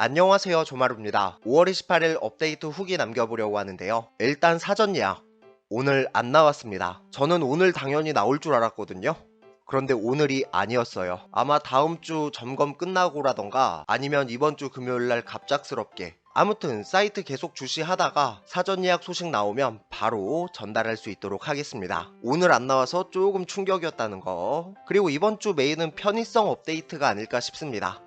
안녕하세요 조마루입니다. 5월 28일 업데이트 후기 남겨보려고 하는데요. 일단 사전 예약. 오늘 안 나왔습니다. 저는 오늘 당연히 나올 줄 알았거든요. 그런데 오늘이 아니었어요. 아마 다음 주 점검 끝나고라던가 아니면 이번 주 금요일날 갑작스럽게. 아무튼 사이트 계속 주시하다가 사전 예약 소식 나오면 바로 전달할 수 있도록 하겠습니다. 오늘 안 나와서 조금 충격이었다는 거. 그리고 이번 주 메인은 편의성 업데이트가 아닐까 싶습니다.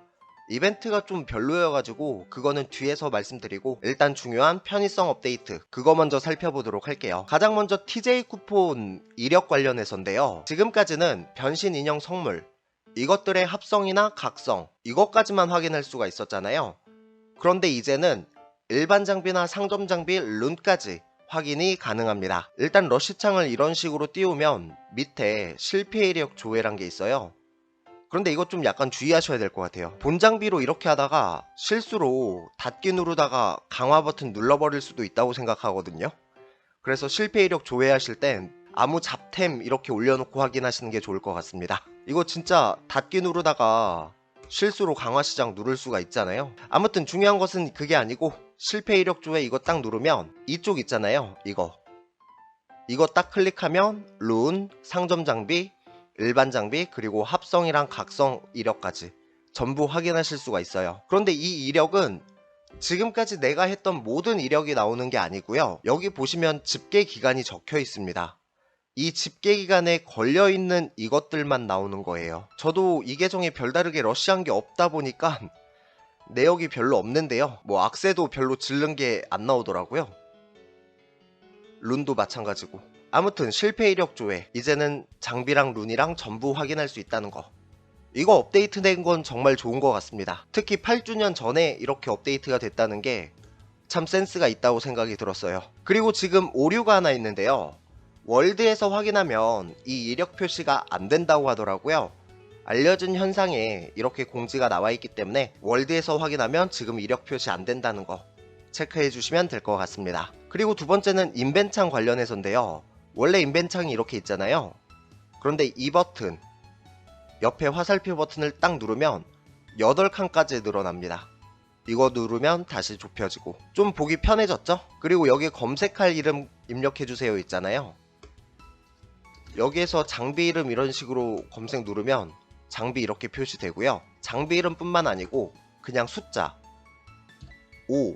이벤트가 좀 별로여가지고 그거는 뒤에서 말씀드리고 일단 중요한 편의성 업데이트 그거 먼저 살펴보도록 할게요. 가장 먼저 TJ 쿠폰 이력 관련해서인데요. 지금까지는 변신 인형 성물 이것들의 합성이나 각성 이것까지만 확인할 수가 있었잖아요. 그런데 이제는 일반 장비나 상점 장비 룬까지 확인이 가능합니다. 일단 러시창을 이런 식으로 띄우면 밑에 실패 이력 조회란 게 있어요. 그런데 이것 좀 약간 주의하셔야 될 것 같아요. 본 장비로 이렇게 하다가 실수로 닫기 누르다가 강화 버튼 눌러버릴 수도 있다고 생각하거든요. 그래서 실패 이력 조회하실 땐 아무 잡템 이렇게 올려놓고 확인하시는 게 좋을 것 같습니다. 이거 진짜 닫기 누르다가 실수로 강화 시장 누를 수가 있잖아요. 아무튼 중요한 것은 그게 아니고 실패 이력 조회 이거 딱 누르면 이쪽 있잖아요. 이거. 이거 딱 클릭하면 룬, 상점 장비, 일반 장비, 그리고 합성이랑 각성 이력까지 전부 확인하실 수가 있어요. 그런데 이 이력은 지금까지 내가 했던 모든 이력이 나오는 게 아니고요. 여기 보시면 집계 기간이 적혀 있습니다. 이 집계 기간에 걸려 있는 이것들만 나오는 거예요. 저도 이 계정에 별다르게 러시한 게 없다 보니까 내역이 별로 없는데요. 뭐 악세도 별로 질른 게 안 나오더라고요. 룬도 마찬가지고. 아무튼 실패 이력 조회. 이제는 장비랑 룬이랑 전부 확인할 수 있다는 거. 이거 업데이트 된 건 정말 좋은 것 같습니다. 특히 8주년 전에 이렇게 업데이트가 됐다는 게 참 센스가 있다고 생각이 들었어요. 그리고 지금 오류가 하나 있는데요. 월드에서 확인하면 이 이력 표시가 안 된다고 하더라고요. 알려진 현상에 이렇게 공지가 나와 있기 때문에 월드에서 확인하면 지금 이력 표시 안 된다는 거 체크해 주시면 될 것 같습니다. 그리고 두 번째는 인벤창 관련해서인데요. 원래 인벤창이 이렇게 있잖아요. 그런데 이 버튼 옆에 화살표 버튼을 딱 누르면 8칸까지 늘어납니다. 이거 누르면 다시 좁혀지고 좀 보기 편해졌죠? 그리고 여기 검색할 이름 입력해주세요 있잖아요. 여기에서 장비 이름 이런 식으로 검색 누르면 장비 이렇게 표시되고요. 장비 이름 뿐만 아니고 그냥 숫자 5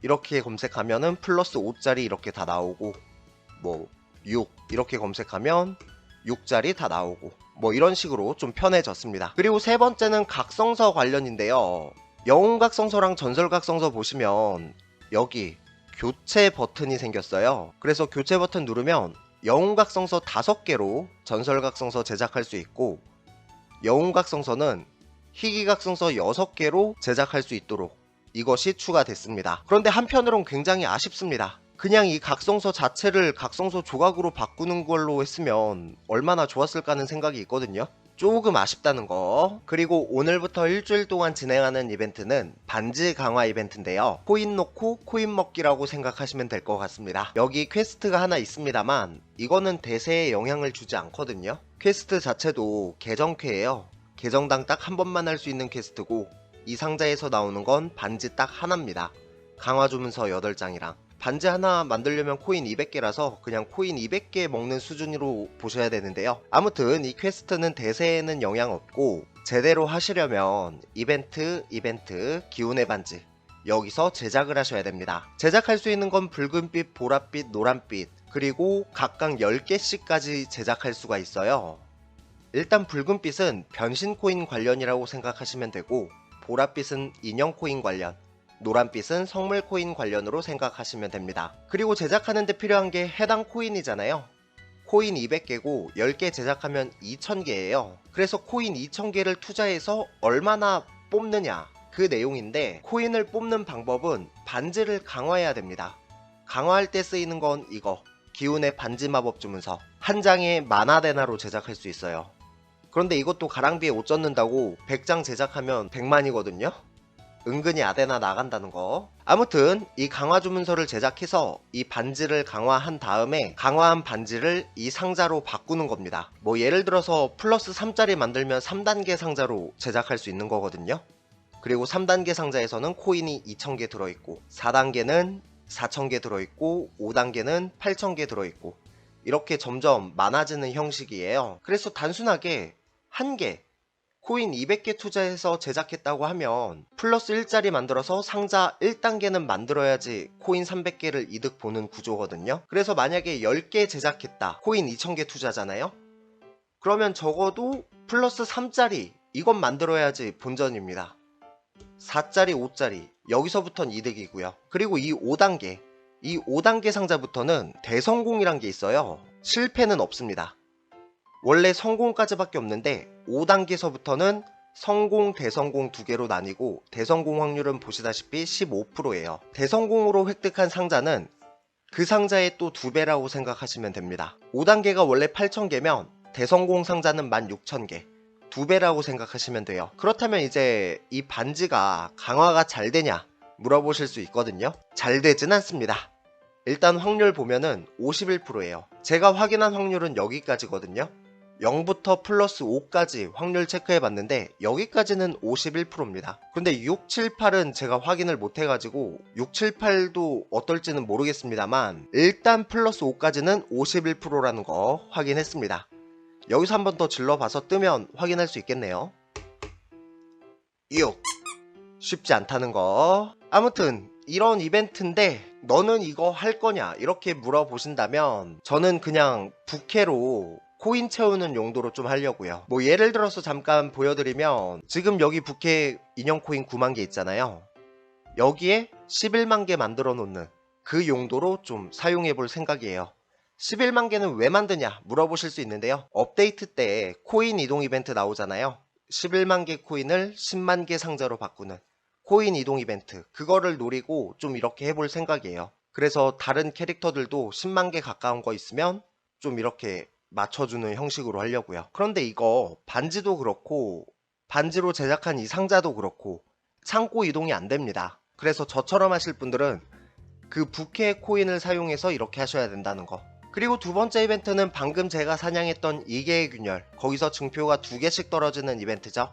이렇게 검색하면은 플러스 5짜리 이렇게 다 나오고 뭐 6 이렇게 검색하면 6짜리 다 나오고 뭐 이런 식으로 좀 편해졌습니다. 그리고 세 번째는 각성서 관련인데요. 영웅각성서랑 전설각성서 보시면 여기 교체 버튼이 생겼어요. 그래서 교체 버튼 누르면 영웅각성서 5개로 전설각성서 제작할 수 있고 영웅각성서는 희귀각성서 6개로 제작할 수 있도록 이것이 추가됐습니다. 그런데 한편으론 굉장히 아쉽습니다. 그냥 이 각성서 자체를 각성서 조각으로 바꾸는 걸로 했으면 얼마나 좋았을까 하는 생각이 있거든요. 조금 아쉽다는 거. 그리고 오늘부터 일주일 동안 진행하는 이벤트는 반지 강화 이벤트인데요. 코인 놓고 코인 먹기라고 생각하시면 될 것 같습니다. 여기 퀘스트가 하나 있습니다만 이거는 대세에 영향을 주지 않거든요. 퀘스트 자체도 계정캐예요. 계정당 딱 한 번만 할 수 있는 퀘스트고 이 상자에서 나오는 건 반지 딱 하나입니다. 강화 주문서 8장이랑 반지 하나 만들려면 코인 200개라서 그냥 코인 200개 먹는 수준으로 보셔야 되는데요. 아무튼 이 퀘스트는 대세에는 영향 없고 제대로 하시려면 이벤트, 이벤트, 기운의 반지 여기서 제작을 하셔야 됩니다. 제작할 수 있는 건 붉은빛, 보랏빛, 노란빛 그리고 각각 10개씩까지 제작할 수가 있어요. 일단 붉은빛은 변신 코인 관련이라고 생각하시면 되고 보랏빛은 인형 코인 관련 노란빛은 성물 코인 관련으로 생각하시면 됩니다. 그리고 제작하는 데 필요한 게 해당 코인이잖아요. 코인 200개고 10개 제작하면 2000개예요. 그래서 코인 2000개를 투자해서 얼마나 뽑느냐 그 내용인데 코인을 뽑는 방법은 반지를 강화해야 됩니다. 강화할 때 쓰이는 건 이거 기운의 반지 마법 주문서 한 장에 만화대나로 제작할 수 있어요. 그런데 이것도 가랑비에 옷 젖는다고 100장 제작하면 100만이거든요. 은근히 아데나 나간다는 거. 아무튼 이 강화 주문서를 제작해서 이 반지를 강화한 다음에 강화한 반지를 이 상자로 바꾸는 겁니다. 뭐 예를 들어서 플러스 3짜리 만들면 3단계 상자로 제작할 수 있는 거거든요. 그리고 3단계 상자에서는 코인이 2000개 들어있고 4단계는 4000개 들어있고 5단계는 8000개 들어있고 이렇게 점점 많아지는 형식이에요. 그래서 단순하게 한 개, 코인 200개 투자해서 제작했다고 하면 플러스 1짜리 만들어서 상자 1단계는 만들어야지 코인 300개를 이득 보는 구조거든요. 그래서 만약에 10개 제작했다. 코인 2000개 투자잖아요. 그러면 적어도 플러스 3짜리 이건 만들어야지 본전입니다. 4짜리, 5짜리 여기서부터는 이득이고요. 그리고 이 5단계 이 5단계 상자부터는 대성공이란 게 있어요. 실패는 없습니다. 원래 성공까지밖에 없는데 5단계서부터는 성공, 대성공 두 개로 나뉘고 대성공 확률은 보시다시피 15%예요. 대성공으로 획득한 상자는 그 상자의 또 두 배라고 생각하시면 됩니다. 5단계가 원래 8,000개면 대성공 상자는 16,000개. 두 배라고 생각하시면 돼요. 그렇다면 이제 이 반지가 강화가 잘 되냐 물어보실 수 있거든요. 잘 되진 않습니다. 일단 확률 보면은 51%예요. 제가 확인한 확률은 여기까지거든요. 0부터 플러스 5까지 확률 체크해 봤는데 여기까지는 51%입니다. 근데 6, 7, 8은 제가 확인을 못 해가지고 6, 7, 8도 어떨지는 모르겠습니다만 일단 플러스 5까지는 51%라는 거 확인했습니다. 여기서 한 번 더 질러봐서 뜨면 확인할 수 있겠네요. 6. 쉽지 않다는 거. 아무튼 이런 이벤트인데 너는 이거 할 거냐 이렇게 물어보신다면 저는 그냥 부캐로 코인 채우는 용도로 좀 하려고요. 뭐 예를 들어서 잠깐 보여드리면 지금 여기 부캐 인형 코인 9만 개 있잖아요. 여기에 11만 개 만들어 놓는 그 용도로 좀 사용해 볼 생각이에요. 11만 개는 왜 만드냐 물어보실 수 있는데요. 업데이트 때 코인 이동 이벤트 나오잖아요. 11만 개 코인을 10만 개 상자로 바꾸는 코인 이동 이벤트 그거를 노리고 좀 이렇게 해볼 생각이에요. 그래서 다른 캐릭터들도 10만 개 가까운 거 있으면 좀 이렇게 맞춰주는 형식으로 하려고요. 그런데 이거 반지도 그렇고 반지로 제작한 이 상자도 그렇고 창고 이동이 안 됩니다. 그래서 저처럼 하실 분들은 그 부캐 코인을 사용해서 이렇게 하셔야 된다는 거. 그리고 두 번째 이벤트는 방금 제가 사냥했던 이계의 균열 거기서 증표가 두 개씩 떨어지는 이벤트죠.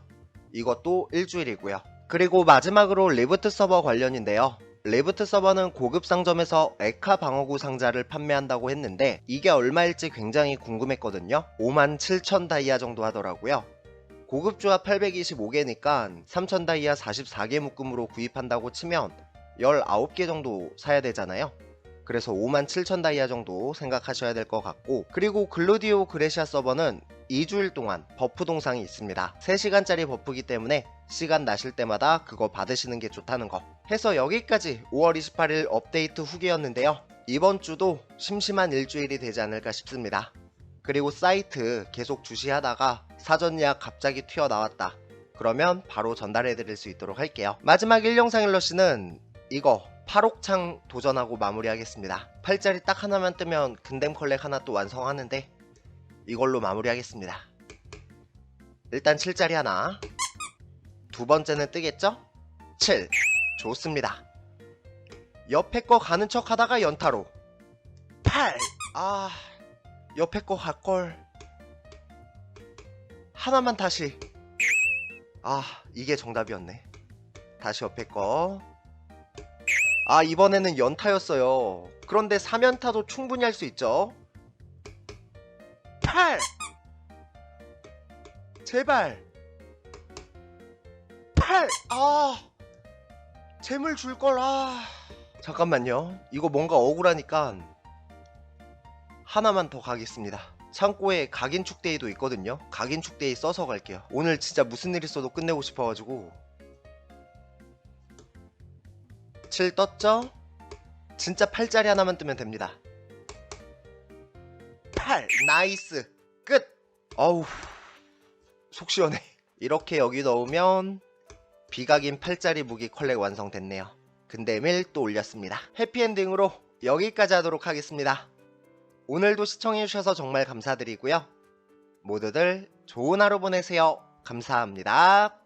이것도 일주일이고요. 그리고 마지막으로 리부트 서버 관련인데요. 리부트 서버는 고급 상점에서 에카 방어구 상자를 판매한다고 했는데 이게 얼마일지 굉장히 궁금했거든요. 57,000 다이아 정도 하더라고요. 고급 조합 825개니까 3,000 다이아 44개 묶음으로 구입한다고 치면 19개 정도 사야 되잖아요. 그래서 57,000 다이아 정도 생각하셔야 될 것 같고 그리고 글루디오 그레시아 서버는 2주일 동안 버프 동상이 있습니다. 3시간짜리 버프기 때문에 시간 나실 때마다 그거 받으시는 게 좋다는 거 해서 여기까지 5월 28일 업데이트 후기였는데요. 이번 주도 심심한 일주일이 되지 않을까 싶습니다. 그리고 사이트 계속 주시하다가 사전 예약 갑자기 튀어나왔다. 그러면 바로 전달해 드릴 수 있도록 할게요. 마지막 1영상 일러시는 이거 8옥창 도전하고 마무리하겠습니다. 8짜리 딱 하나만 뜨면 근댐 컬렉 하나 또 완성하는데 이걸로 마무리하겠습니다. 일단 7짜리 하나. 두 번째는 뜨겠죠? 7 좋습니다. 옆에 거 가는 척 하다가 연타로. 8 아... 옆에 거 갈걸. 하나만 다시. 아 이게 정답이었네. 다시 옆에 거. 아 이번에는 연타였어요. 그런데 3연타도 충분히 할 수 있죠 8 제발. 8 아. 재물 줄걸 아. 잠깐만요. 이거 뭔가 억울하니까 하나만 더 가겠습니다. 창고에 각인축데이도 있거든요. 각인축데이 써서 갈게요. 오늘 진짜 무슨 일 있어도 끝내고 싶어가지고. 7 떴죠? 진짜 8짜리 하나만 뜨면 됩니다 8 나이스. 끝. 어우. 속 시원해. 이렇게 여기 넣으면 비각인 8짜리 무기 컬렉 완성됐네요. 근데 밀 또 올렸습니다. 해피엔딩으로 여기까지 하도록 하겠습니다. 오늘도 시청해주셔서 정말 감사드리고요. 모두들 좋은 하루 보내세요. 감사합니다